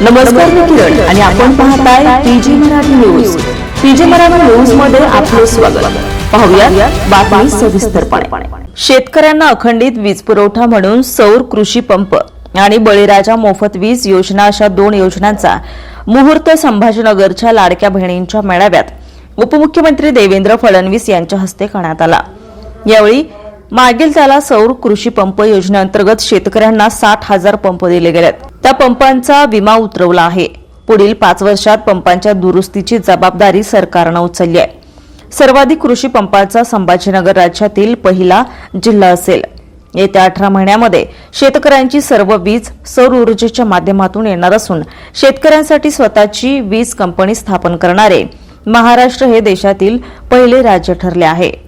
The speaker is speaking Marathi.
नमस्कार मी किरण आणि आपण पाहताय PG Marathi news. PG Marathi न्यूजमध्ये आपले स्वागत. पाहूया बातमी सविस्तरपणे. शेतकऱ्यांना अखंडित वीज पुरवठा म्हणून सौर कृषी पंप आणि बळीराजा मोफत वीज योजना अशा दोन योजनांचा मुहूर्त संभाजीनगरच्या लाडक्या बहिणींच्या मेळाव्यात. उपमुख्यमंत्री देवेंद्र फडणवीस यांच्या हस्ते करण्यात आला. यावेळी मागील त्याला सौर कृषी पंप योजनेअंतर्गत शेतकऱ्यांना साठ हजार पंप दिले गेलेत. त्या पंपांचा विमा उतरवला आहे. पुढील पाच वर्षात पंपांच्या दुरुस्तीची जबाबदारी सरकारनं उचलली आहे. सर्वाधिक कृषी पंपांचा संभाजीनगर राज्यातील पहिला जिल्हा असेल. येत्या अठरा महिन्यामध्ये शेतकऱ्यांची सर्व वीज सौर ऊर्जेच्या माध्यमातून येणार असून शेतकऱ्यांसाठी स्वतःची वीज कंपनी स्थापन करणारे महाराष्ट्र हे देशातील पहिले राज्य ठरले आहे.